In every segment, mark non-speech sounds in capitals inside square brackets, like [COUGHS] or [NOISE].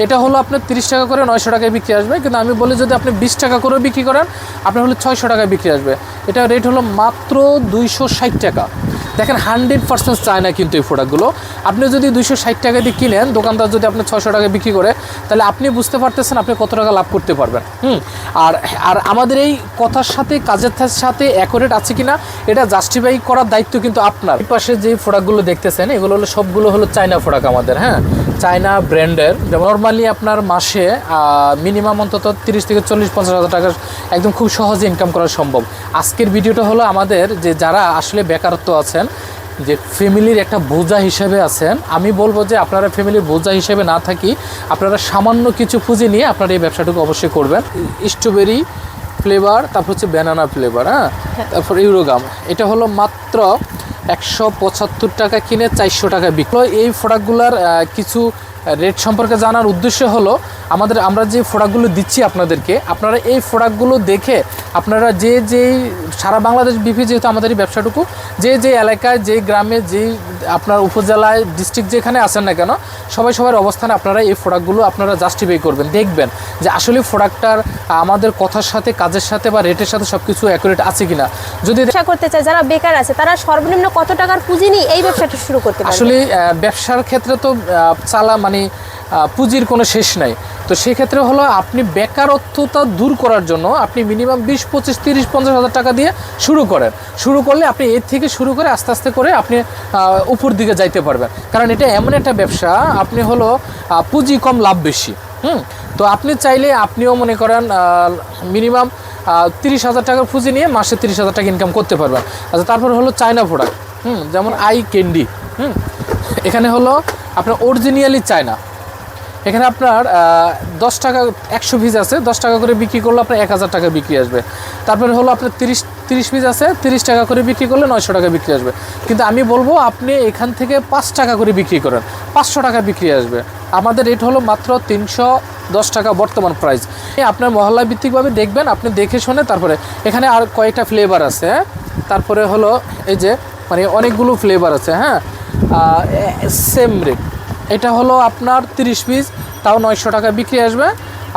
এটা হলো আপনার তিরিশ টাকা করে নয়শো টাকায় বিক্রি আসবে। কিন্তু আমি বলি যদি আপনি বিশ টাকা করে বিক্রি করেন, আপনার হলো ছয়শো টাকায় বিক্রি আসবে। এটা রেট হলো মাত্র দুইশো ষাট টাকা। দেখেন হান্ড্রেড পার্সেন্ট চায় না কিন্তু এই প্রোডাক্টগুলো আপনি যদি দুইশো ষাট টাকা দিয়ে কিনেন, দোকানদার যদি আপনি ছয়শো টাকায় বিক্রি করে, তাহলে আপনি বুঝতে পারতেছেন আপনি কত টাকা লাভ করতে পারবেন। হুম? আর আর আমাদের এই কথার সাথে, কাজের সাথে অ্যাকোরেট আছে কিনা, এটা জাস্টিফাই করার দায়িত্ব কিন্তু আপনার। পাশে যে প্রোডাক্টগুলো দেখতেছেন, এগুলো হলো সবগুলো হলো চায়না প্রোডাক্ট আমাদের হ্যাঁ? চায়না ব্র্যান্ডের। নর্মালি আপনার মাসে মিনিমাম অন্তত তিরিশ থেকে চল্লিশ পঞ্চাশ হাজার টাকার একদম খুব সহজে ইনকাম করা সম্ভব। আজকের ভিডিওটা হলো আমাদের যে যারা আসলে বেকারত্ব আছেন যে ফ্যামিলির একটা বোঝা হিসেবে আছেন আমি বলব যে আপনারা ফ্যামিলির বোঝা হিসেবে না থাকি আপনারা সামান্য কিছু পুঁজি নিয়ে আপনারা এই ব্যবসাটুকু অবশ্যই করবেন। স্ট্রবেরি ফ্লেভার তারপর হচ্ছে ব্যানানা ফ্লেভার হ্যাঁ। তারপর ইউরোগাম। এটা হলো মাত্র একশো পঁচাত্তর টাকা কিনে চারশো টাকা বিক্রয় এই প্রোডাক্টগুলোর কিছু রেট সম্পর্কে জানার উদ্দেশ্য হলো আমাদের আমরা যে প্রোডাক্টগুলো দিচ্ছি আপনাদেরকে আপনারা এই প্রোডাক্টগুলো দেখে আপনারা যে যেই সারা বাংলাদেশ বিপি যেহেতু আমাদের এই ব্যবসাটুকু যে যে এলাকায় যে গ্রামে যেই আপনার উপজেলায় ডিস্ট্রিক্ট যেখানে আছেন না কেন সবাই সবার অবস্থানে আপনারা এই প্রোডাক্টগুলো আপনারা জাস্টিফাই করবেন দেখবেন যে আসলে প্রোডাক্টটার আমাদের কথার সাথে কাজের সাথে বা রেটের সাথে সব কিছু অ্যাকুরেট আছে কিনা। যদি ব্যবসা করতে চায় যারা বেকার আছে তারা সর্বনিম্ন কত টাকার পুঁজি নিয়ে এই ব্যবসাটা শুরু করতে আসলে ব্যবসার ক্ষেত্রে তো চালা মানে পুঁজির কোনো শেষ নাই। তো সেক্ষেত্রে হলো আপনি বেকারত্বতা দূর করার জন্য আপনি মিনিমাম বিশ, পঁচিশ, তিরিশ, পঞ্চাশ হাজার টাকা দিয়ে শুরু করেন। শুরু করলে আপনি এর থেকে শুরু করে আস্তে আস্তে করে আপনি উপর দিকে যাইতে পারবেন। কারণ এটা এমন একটা ব্যবসা, আপনি হলো পুঁজি কম, লাভ বেশি। হুম? তো আপনি চাইলে আপনিও মনে করেন মিনিমাম তিরিশ হাজার টাকার পুঁজি নিয়ে মাসে তিরিশ হাজার টাকা ইনকাম করতে পারবেন। আচ্ছা তারপর হলো চায়না প্রোডাক্ট হুম? যেমন আই ক্যান্ডি হুম? এখানে হলো আপনার অরিজিনালি চায়না। এখানে আপনার দশ টাকা, একশো পিস আছে, দশ টাকা করে বিক্রি করলে আপনার এক হাজার টাকা বিক্রি আসবে। তারপরে হলো আপনার তিরিশ তিরিশ পিস আছে, তিরিশ টাকা করে বিক্রি করলে নয়শো টাকা বিক্রি আসবে। কিন্তু আমি বলব, আপনি এখান থেকে পাঁচ টাকা করে বিক্রি করেন, পাঁচশো টাকা বিক্রি আসবে। আমাদের রেট হলো মাত্র তিনশো দশ টাকা বর্তমান প্রাইস আপনার মহল্লা ভিত্তিকভাবে দেখবেন, আপনি দেখে শুনে তারপরে এখানে আর কয়েকটা ফ্লেভার আছে হ্যাঁ? তারপরে হলো এই যে মানে অনেকগুলো ফ্লেভার আছে হ্যাঁ? সেম রেট এটা হলো আপনার তিরিশ পিস তাও নয়শো টাকা বিক্রি আসবে।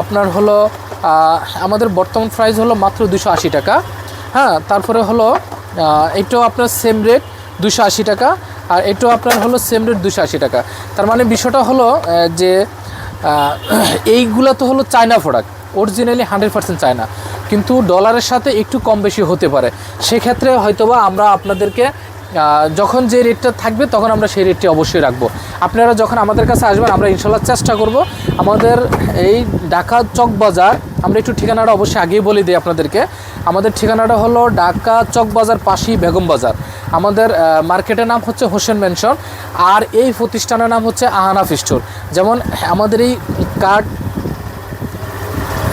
আপনার হলো আমাদের বর্তমান প্রাইস হলো মাত্র দুশো আশি টাকা। হ্যাঁ তারপরে হলো এটাও আপনার সেম রেট দুশো আশি টাকা। আর এটাও আপনার হলো সেম রেট দুশো আশি টাকা। তার মানে বিষয়টা হলো যে এইগুলো তো হলো China product originally hundred percent China. কিন্তু ডলারের সাথে একটু কম বেশি হতে পারে। সেক্ষেত্রে হয়তোবা আমরা আপনাদেরকে যখন যে রেটটা থাকবে, তখন আমরা সেই রেটটি অবশ্যই রাখব। আপনারা যখন আমাদের কাছে আসবেন, আমরা ইনশাল্লাহ চেষ্টা করব। আমাদের এই ঢাকা চক বাজার, আমরা একটু ঠিকানাটা অবশ্যই আগেই বলে দিই আপনাদেরকে। আমাদের ঠিকানাটা হলো ঢাকা চক বাজার, পাশেই বেগম বাজার। আমাদের মার্কেটের নাম হচ্ছে হোসেন মেনশন আর এই প্রতিষ্ঠানের নাম হচ্ছে আহানাফ স্টোর। যেমন আমাদের এই কার্ড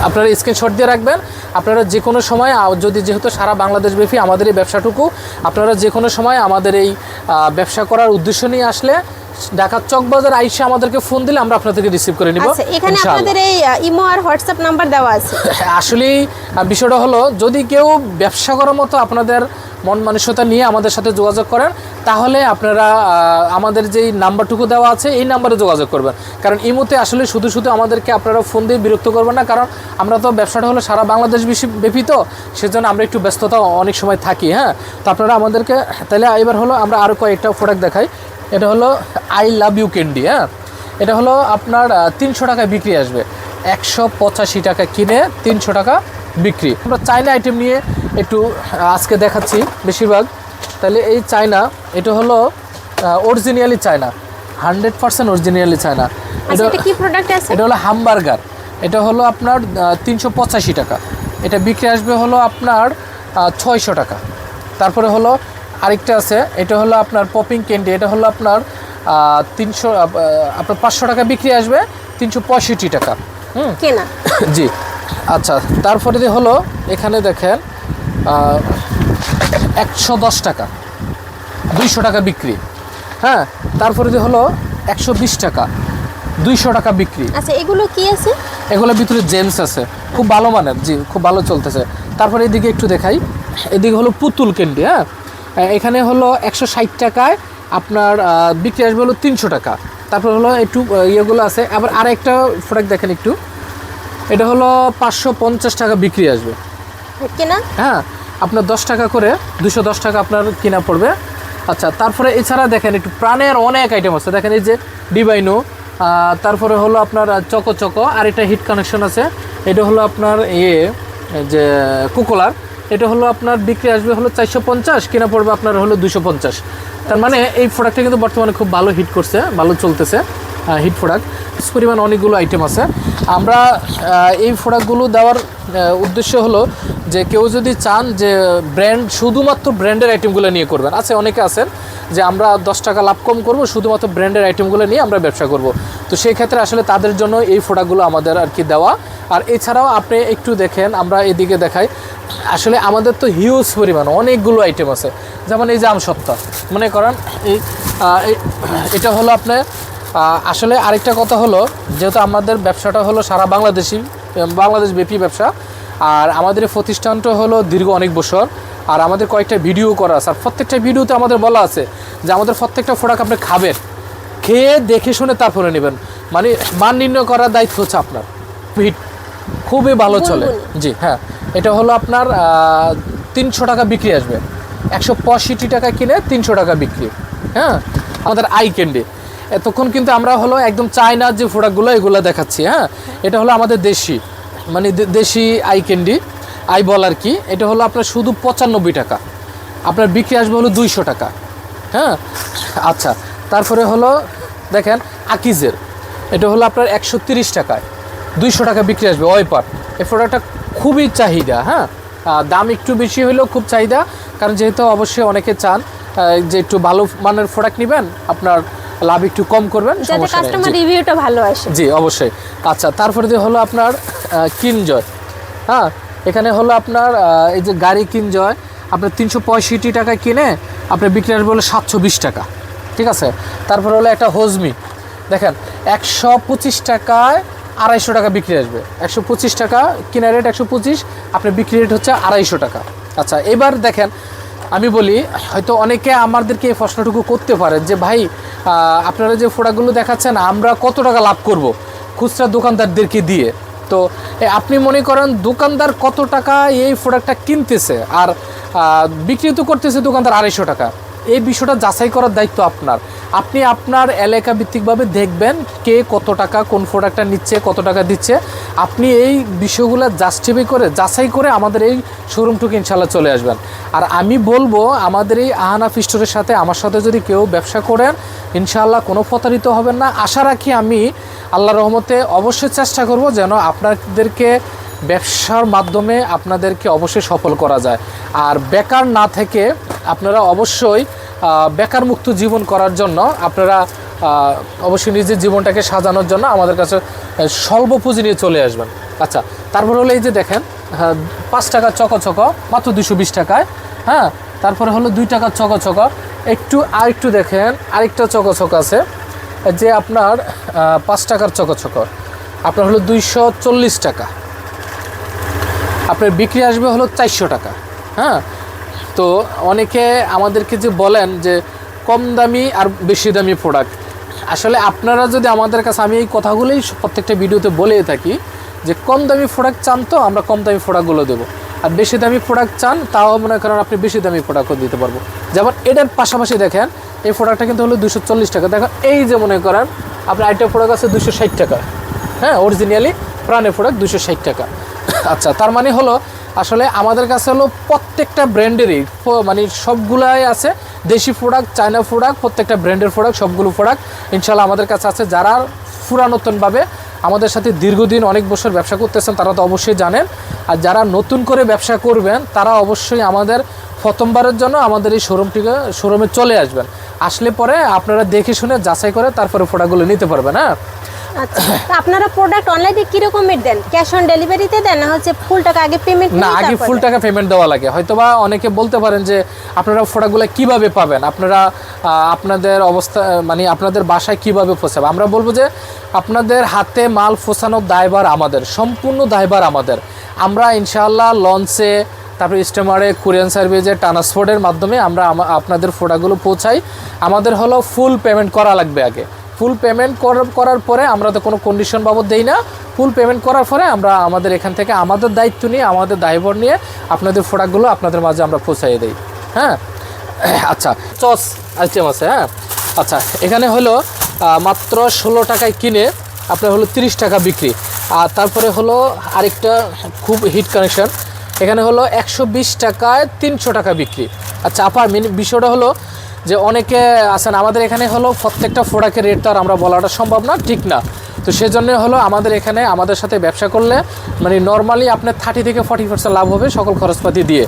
আপনারা স্ক্রিনশট দিয়ে রাখবেন। আপনারা যে কোনো সময় যদি যেহেতু সারা বাংলাদেশ ব্যাপী আমাদের এই ব্যবসাটুকু আপনারা যে কোনো সময় আমাদের এই ব্যবসা করার উদ্দেশ্য নিয়ে আসলে ঢাকা চকবাজার আইসে আমাদেরকে ফোন দিলে আমরা আপনাদেরকে রিসিভ করে নিব। আচ্ছা এখানে আপনাদের এই ইমো আর হোয়াটসঅ্যাপ নাম্বার দেওয়া আছে। [LAUGHS] আসলে বিষয়টা হলো যদি কেউ ব্যবসা করার মতো আপনাদের মন মানসিকতা নিয়ে আমাদের সাথে যোগাযোগ করেন, তাহলে আপনারা আমাদের যেই নাম্বারটুকু দেওয়া আছে, এই নাম্বারে যোগাযোগ করবেন। কারণ ইমোতে আসলে শুধু শুধু আমাদেরকে আপনারা ফোন দিয়ে বিরক্ত করবেন না, কারণ আমরা তো ব্যবসাটা হলো সারা বাংলাদেশ বেশি- ব্যাপী তো সেজন্য আমরা একটু ব্যস্ততা অনেক সময় থাকি হ্যাঁ? তো আপনারা আমাদেরকে, তাহলে এবার হলো আমরা আরও কয়েকটা প্রোডাক্ট দেখাই। এটা হলো আই লাভ ইউ ক্যান্ডি হ্যাঁ? এটা হলো আপনার তিনশো টাকায় বিক্রি আসবে। একশো পঁচাশি টাকা কিনে তিনশো টাকা বিক্রি। আমরা চায়না আইটেম নিয়ে একটু আজকে দেখাচ্ছি বেশিরভাগ। তাহলে এই চায়না এটা হলো originally China. Hundred percent originally China. আচ্ছা এটা এটা কি প্রোডাক্ট আছে? এটা হলো হামবার্গার এটা হলো আপনার তিনশো পঁচাশি টাকা। এটা বিক্রি আসবে হলো আপনার ছয়শো টাকা। তারপরে হলো আরেকটা আছে এটা হলো আপনার পপিং ক্যান্ডি এটা হলো আপনার তিনশো আপনার পাঁচশো টাকা বিক্রি আসবে তিনশো পঁয়ষট্টি টাকা। হুম? কেনা? [COUGHS] জি। আচ্ছা তারপরে যে হলো এখানে দেখেন একশো দশ টাকা দুইশো টাকা বিক্রি। হ্যাঁ তারপরে যে হলো একশো বিশ টাকা দুইশো টাকা বিক্রি। আচ্ছা এগুলো কি আছে? এগুলোর ভিতরে জেমস আছে খুব ভালো মানের জি খুব ভালো চলতেছে। তারপরে এদিকে একটু দেখাই এদিকে হলো পুতুল ক্যান্ডি হ্যাঁ? এখানে হলো একশো ষাট টাকায় আপনার বিক্রি আসবে হলো তিনশো টাকা। তারপর হলো একটু ইয়েগুলো আছে আবার আরেকটা প্রোডাক্ট দেখেন একটু। এটা হলো পাঁচশো পঞ্চাশ টাকা বিক্রি আসবে। কিনা? হ্যাঁ আপনার দশ টাকা করে দুশো দশ টাকা আপনার কিনা পড়বে। আচ্ছা তারপরে এছাড়া দেখেন একটু প্রাণের অনেক আইটেম আছে। দেখেন এই যে ডিভাইনো তারপরে হলো আপনার চকো চকো আর এটা হিট কানেকশন আছে। এটা হলো আপনার ইয়ে যে কুকুলার এটা হলো আপনার বিক্রি আসবে হলো চারশো পঞ্চাশ কিনা পড়বে আপনার হলো দুশো পঞ্চাশ। তার মানে এই প্রোডাক্টটা কিন্তু বর্তমানে খুব ভালো হিট করছে ভালো চলতেছে। হিট প্রোডাক্ট পরিমাণ অনেকগুলো আইটেম আছে। আমরা এই প্রোডাক্টগুলো দেওয়ার উদ্দেশ্য হলো যে কেউ যদি চান যে ব্র্যান্ড শুধুমাত্র ব্র্যান্ডের আইটেমগুলো নিয়ে করবেন। আছে, অনেকে আছেন যে আমরা দশ টাকা লাভ কম করব, শুধুমাত্র ব্র্যান্ডের আইটেমগুলো নিয়ে আমরা ব্যবসা করব। তো সেই ক্ষেত্রে আসলে তাদের জন্য এই প্রোডাক্টগুলো আমাদের আর কি দেওয়া। আর এছাড়াও আপনি একটু দেখেন, আমরা এদিকে দেখাই। আসলে আমাদের তো হিউজ পরিমাণ, অনেকগুলো আইটেম আছে। যেমন এই যে আমসত্তা মনে করেন এই, এটা হলো আপনার আসলে আরেকটা কথা হলো যেহেতু আমাদের ব্যবসাটা হলো সারা বাংলাদেশি বাংলাদেশ ব্যাপী ব্যবসা আর আমাদের প্রতিষ্ঠানটা হলো দীর্ঘ অনেক বছর আর আমাদের কয়েকটা ভিডিও করা আছে। আর প্রত্যেকটা ভিডিওতে আমাদের বলা আছে যে আমাদের প্রত্যেকটা প্রোডাক্ট আপনি খাবেন খেয়ে দেখে শুনে তারপরে নেবেন। মানে মান নির্ণয় করার দায়িত্ব হচ্ছে আপনার। খুবই ভালো চলে। জি হ্যাঁ। এটা হলো আপনার তিনশো টাকা বিক্রি আসবে। একশো পঁয়ষট্টি টাকা কিনে তিনশো টাকা বিক্রি। হ্যাঁ? আমাদের আই ক্যান্ডি এতক্ষণ কিন্তু আমরা হলো একদম চায়নার যে প্রোডাক্টগুলো এগুলো দেখাচ্ছি হ্যাঁ? এটা হলো আমাদের দেশি মানে দেশি আই ক্যান্ডি আই বল আর কি? এটা হলো আপনার শুধু পঁচানব্বই টাকা। আপনার বিক্রি আসবে হলো দুইশো টাকা হ্যাঁ? আচ্ছা তারপরে হলো দেখেন আকিজের, এটা হলো আপনার একশো তিরিশ টাকায়। দুইশো টাকা বিক্রি আসবে, ওয়েপার। এই প্রোডাক্টটা খুবই চাহিদা হ্যাঁ? দাম একটু বেশি হলেও খুব চাহিদা, কারণ যেহেতু অবশ্যই অনেকে চান যে একটু ভালো মানের প্রোডাক্ট নেবেন, আপনার লাভ একটু কম করবেন যাতে কাস্টমার। রিভিউটা ভালো আসে। জি অবশ্যই। আচ্ছা তারপরে যে হলো আপনার কিনজয়। হ্যাঁ এখানে হলো আপনার এই যে গাড়ি কিনজয় আপনার তিনশো পঁয়ষট্টি টাকা কিনে আপনার বিক্রি আসবে হলো সাতশো বিশ টাকা। ঠিক আছে? তারপরে হলো একটা হজমি। দেখেন একশো পঁচিশ টাকায় আড়াইশো টাকা বিক্রি আসবে। একশো পঁচিশ টাকা কিনা রেট একশো পঁচিশ আপনার বিক্রি রেট হচ্ছে আড়াইশো টাকা। আচ্ছা এবার দেখেন আমি বলি, হয়তো অনেকে আমাদেরকে এই প্রশ্নটুকু করতে পারে যে, ভাই আপনারা যে ফোড়াগুলো দেখাচ্ছেন, আমরা কত টাকা লাভ করব খুচরা দোকানদারদেরকে দিয়ে? তো আপনি মনে করেন দোকানদার কত টাকা এই প্রোডাক্টটা কিনতেছে? আর বিক্রি তো করতেছে দোকানদার আড়াইশো টাকা। এই বিষয়টা যাচাই করার দায়িত্ব আপনার। আপনি আপনার এলাকা ভিত্তিকভাবে দেখবেন কে কত টাকা, কোন প্রোডাক্টটা নিচ্ছে, কত টাকা দিচ্ছে। আপনি এই বিষয়গুলো জাস্টিফাই করে, যাচাই করে আমাদের এই শোরুমটুকু ইনশাল্লাহ চলে আসবেন। আর আমি বলব, আমাদের এই আহানা ফিস্টোরের সাথে আমার সাথে যদি কেউ ব্যবসা করেন ইনশাল্লাহ কোনো প্রতারিত হবেন না। আশা রাখি আমি আল্লাহ রহমতে অবশ্যই চেষ্টা করব যেন আপনাদেরকে ব্যবসার মাধ্যমে আপনাদেরকে অবশ্যই সফল করা যায়। আর বেকার না থেকে আপনারা অবশ্যই বেকার মুক্ত জীবন করার জন্য আপনারা অবশ্যই নিজের জীবনটাকে সাজানোর জন্য আমাদের কাছে স্বল্প পুঁজি নিয়ে চলে আসবেন। আচ্ছা তারপর হলো এই যে দেখেন হ্যাঁ, পাঁচ টাকা চক চক মাত্র দুশো বিশ টাকায় হ্যাঁ তারপরে হলো দুই টাকার চক চক একটু আর একটু দেখেন আরেকটা চক চক আছে যে আপনার পাঁচ টাকার চক চক আপনার হলো দুইশো চল্লিশ টাকা। আপনার বিক্রি আসবে হলো চারশো টাকা হ্যাঁ? তো অনেকে আমাদেরকে যে বলেন যে কম দামি আর বেশি দামি প্রোডাক্ট আসলে আপনারা যদি আমাদের কাছে, আমি এই কথাগুলোই প্রত্যেকটা ভিডিওতে বলে থাকি যে কম দামি প্রোডাক্ট চান তো, আমরা কম দামি প্রোডাক্টগুলো দেবো। আর বেশি দামি প্রোডাক্ট চান, তাও মনে করেন আপনি বেশি দামি প্রোডাক্টও দিতে পারব। যেমন এটার পাশাপাশি দেখেন, এই প্রোডাক্টটা কিন্তু হলো দুশো চল্লিশ টাকা। দেখেন, এই যে মনে করেন, আপনার আইটেম প্রোডাক্ট আছে দুশো ষাট টাকা হ্যাঁ? অরিজিনালি প্রাণের প্রোডাক্ট দুশো ষাট টাকা। আচ্ছা তার মানে হলো আসলে আমাদের কাছে হলো প্রত্যেকটা ব্র্যান্ডেরই মানে সবগুলাই আছে। দেশি প্রোডাক্ট চায়না প্রোডাক্ট প্রত্যেকটা ব্র্যান্ডের প্রোডাক্ট সবগুলো প্রোডাক্ট ইনশাল্লাহ আমাদের কাছে আছে। যারা পুরানতুনভাবে আমাদের সাথে দীর্ঘদিন অনেক বছর ব্যবসা করতেছেন, তারা তো অবশ্যই জানেন। আর যারা নতুন করে ব্যবসা করবেন, তারা অবশ্যই আমাদের প্রথমবারের জন্য আমাদের এই শোরুমটিকে শোরুমে চলে আসবেন। আসলে পরে আপনারা দেখে শুনে যাচাই করে তারপরে প্রোডাক্টগুলো নিতে পারবেন হ্যাঁ? আচ্ছা। আপনারা প্রোডাক্ট অনলাইনে কি রকমের দেন? ক্যাশ অন ডেলিভারিতে দেন না হচ্ছে ফুল টাকা আগে পেমেন্ট না আগে ফুল টাকা পেমেন্ট দেওয়া লাগে। হয়তোবা অনেকে বলতে পারেন যে আপনারা প্রোডাক্টগুলো কীভাবে পাবেন? আপনারা আপনাদের অবস্থা মানে আপনাদের বাসায় কীভাবে পৌঁছাবে আমরা বলব যে আপনাদের হাতে মাল পৌঁছানোর দায়ভার আমাদের সম্পূর্ণ দায়ভার আমাদের। আমরা ইনশাআল্লাহ লঞ্চে তারপরে স্টেমারে কোরিয়ান সার্ভিসে ট্রান্সপোর্টের মাধ্যমে আমরা আপনাদের প্রোডাক্টগুলো পৌঁছাই। আমাদের হলো ফুল পেমেন্ট করা লাগবে আগে। ফুল পেমেন্ট করার পরে আমরা তো কোনো কন্ডিশন বাবদ দেই না। ফুল পেমেন্ট করার পরে আমরা আমাদের এখান থেকে আমাদের দায়িত্ব নিয়ে, আমাদের দায়ভার নিয়ে আপনাদের প্রোডাক্টগুলো আপনাদের মাঝে আমরা পৌঁছাই দিই। হ্যাঁ? [COUGHS] আচ্ছা চস আইটেম আছে হ্যাঁ? আচ্ছা এখানে হলো মাত্র ষোলো টাকায় কিনে আপনার হলো তিরিশ টাকা বিক্রি। আর তারপরে হলো আরেকটা খুব হিট কানেকশন এখানে হলো একশো বিশ টাকায় তিনশো টাকা বিক্রি। আচ্ছা আপার মিনি বিষয়টা হলো যে অনেকে আছেন আমাদের এখানে হলো প্রত্যেকটা প্রোডাক্টের রেট তো আর আমরা বলাটা সম্ভব না ঠিক না। তো সেজন্য হলো আমাদের এখানে আমাদের সাথে ব্যবসা করলে মানে নর্মালি আপনার থার্টি থেকে ফর্টি পার্সেন্ট লাভ হবে সকল খরচপাতি দিয়ে।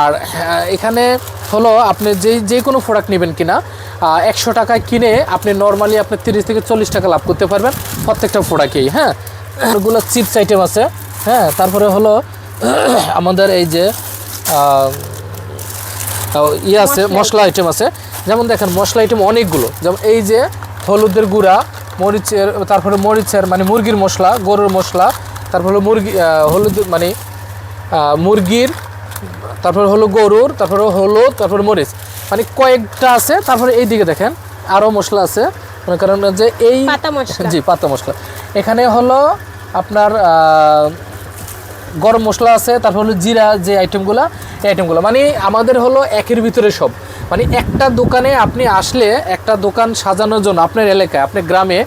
আর হ্যাঁ, এখানে হলো আপনি যে যে কোনো প্রোডাক্ট নেবেন কিনা একশো টাকায় কিনে আপনি নর্মালি আপনি তিরিশ থেকে চল্লিশ টাকা লাভ করতে পারবেন প্রত্যেকটা প্রোডাক্টেই হ্যাঁ? ওগুলো চিপস আইটেম আছে হ্যাঁ? তারপরে হলো [CLEARS THROAT] আমাদের এই যে ইয়ে আছে মশলা আইটেম আছে। যেমন দেখেন মশলা আইটেম অনেকগুলো। যেমন এই যে হলুদের গুঁড়া মরিচের তারপরে মরিচের মানে মুরগির মশলা গরুর মশলা তারপরে হলো মুরগি হলুদ মানে মুরগির তারপরে হলো গরুর তারপরে হলুদ তারপরে মরিচ। মানে কয়েকটা আছে তারপরে এই দিকে দেখেন আরও মশলা আছে। মনে করেন যে এই পাতা মশলা। জি পাতা মশলা। এখানে হলো আপনার গরম মশলা আছে তারপর হলো জিরা যে আইটেমগুলো আইটেমগুলো মানে আমাদের হলো একের ভিতরে সব। মানে একটা দোকানে আপনি আসলে একটা দোকান সাজানোর জন্য, আপনার এলাকায়, আপনার গ্রামে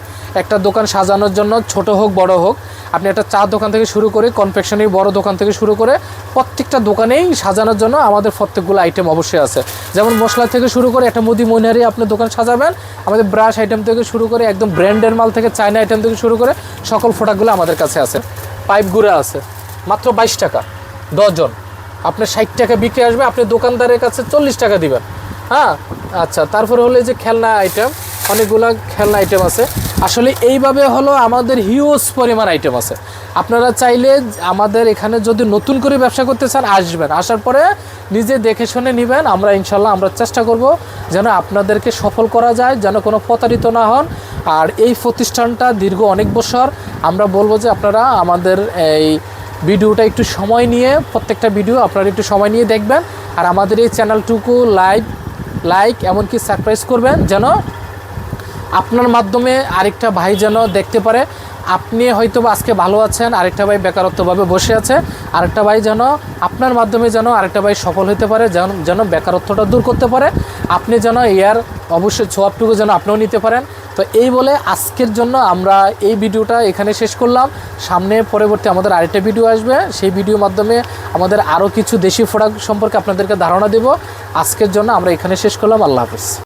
একটা দোকান সাজানোর জন্য ছোট হোক, বড় হোক, আপনি একটা চা দোকান থেকে শুরু করে কনফেকশনারি বড় দোকান থেকে শুরু করে প্রত্যেকটা দোকানেই সাজানোর জন্য আমাদের প্রত্যেকগুলো আইটেম অবশ্যই আছে। যেমন মশলা থেকে শুরু করে একটা মুদি মইনারি আপনি দোকান সাজাবেন, আমাদের ব্রাশ আইটেম থেকে শুরু করে একদম ব্র্যান্ডের মাল থেকে চায়না আইটেম থেকে শুরু করে সকল প্রোডাক্টগুলো আমাদের কাছে আছে। পাইপ গুঁড়া আছে, মাত্র বাইশ টাকা ডজন আপনার ষাট টাকা বিক্রি আসবে, আপনি দোকানদারের কাছে চল্লিশ টাকা দিবেন। হ্যাঁ? আচ্ছা তারপরে হলো যে খেলনা আইটেম অনেকগুলো খেলনা আইটেম আছে। আসলে এইভাবে হলো আমাদের হিউজ পরিমাণ আইটেম আছে। আপনারা চাইলে আমাদের এখানে যদি নতুন করে ব্যবসা করতে চান, আসবেন। আসার পরে নিজে দেখে শুনে নেবেন, আমরা ইনশাল্লাহ, আমরা চেষ্টা করব যেন আপনাদেরকে সফল করা যায়, যেন কোনো প্রতারিত না হন। আর এই প্রতিষ্ঠানটা দীর্ঘ অনেক বছর, আমরা বলব যে আপনারা আমাদের এই ভিডিওটা একটু সময় নিয়ে, প্রত্যেকটা ভিডিও আপনারা একটু সময় নিয়ে দেখবেন আর আমাদের এই চ্যানেলটুকু লাইভ লাইক এমনকি সারপ্রাইজ করবেন যেন আপনার মাধ্যমে আরেকটা ভাই যেন দেখতে পারে। আপনি হয়তো আজকে ভালো আছেন, আরেকটা ভাই বেকারত্বভাবে বসে আছে, আরেকটা ভাই যেন আপনার মাধ্যমে যেন আরেকটা ভাই সফল হতে পারে, যেন যেন বেকারত্বটা দূর করতে পারে। আপনি যেন এয়ার অবশ্যই ছোয়াবটুকু যেন আপনিও নিতে পারেন। তো এই বলে আজকের জন্য আমরা এই ভিডিওটা এখানে শেষ করলাম। সামনে পরবর্তী আমাদের আরেকটা ভিডিও আসবে। সেই ভিডিওর মাধ্যমে আমাদের আরও কিছু দেশি প্রোডাক্ট সম্পর্কে আপনাদেরকে ধারণা দেব। আজকের জন্য আমরা এখানে শেষ করলাম। আল্লাহ হাফিজ।